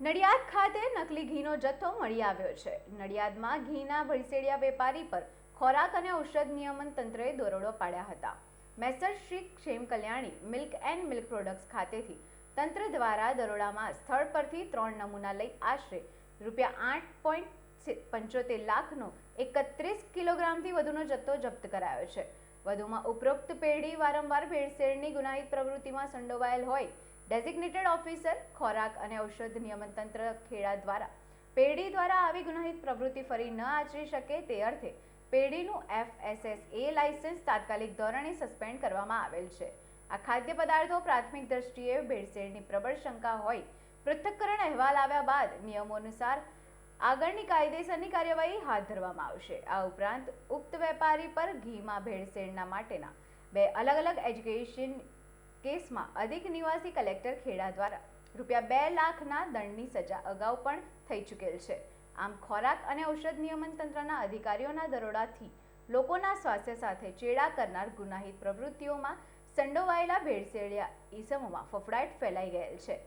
નડિયાદ ખાતે નકલી ઘીનો જથ્થો મળી આવ્યો છે. નડિયાદમાં ઘીના ભરસેડિયા વેપારી પર ખોરાક અને ઔષધ નિયમન તંત્રએ દરોડો પાડ્યા હતા. Messrs Shri Kshem Kalyani milk and milk products ખાતેથી તંત્ર દ્વારા દરોડામાં સ્થળ પરથી ત્રણ નમૂના લઈ આશરે રૂપિયા આઠ પોઈન્ટ પંચોતેર લાખનો એકત્રીસ કિલોગ્રામથી વધુનો જથ્થો જપ્ત કરાયો છે. વધુમાં ઉપરોક્ત પેઢી વારંવાર ભેળસેળની ગુનાહિત પ્રવૃત્તિમાં સંડોવાયેલ હોય ડેઝિગ્નેટેડ ઓફિસર ખોરાક અને ઔષધ નિયમન તંત્ર ખેડા દ્વારા પેઢી દ્વારા આવી ગુનાહિત પ્રવૃત્તિ ફરી ન આચરી શકે તે અર્થે પેઢીનું એફએસએસએ લાયસન્સ તાત્કાલિક ધોરણે સસ્પેન્ડ કરવામાં આવેલ છે. આ ખાદ્ય પદાર્થો પ્રાથમિક દ્રષ્ટિએ ભેળસેળની પ્રબળ શંકા હોય પૃથ્થકરણ અહેવાલ આવ્યા બાદ નિયમો અનુસાર આગળની કાયદેસરની કાર્યવાહી હાથ ધરવામાં આવશે. આ ઉપરાંત ઉક્ત વેપારી પર ઘીમાં ભેળસેળના માટેના બે અલગ અલગ એજ્યુકેશન કેસમાં અધિક નિવાસી કલેક્ટર ખેડા દ્વારા રૂપિયા બે લાખના દંડની સજા અગાઉ પણ થઈ ચૂકેલ છે. આમ ખોરાક અને ઔષધ નિયમન તંત્રના અધિકારીઓના દરોડાથી લોકોના સ્વાસ્થ્ય સાથે ચેડા કરનાર ગુનાહિત પ્રવૃત્તિઓમાં સંડોવાયેલા ભેળસેળિયા ઈસમોમાં ફફડાટ ફેલાઈ ગયેલ છે.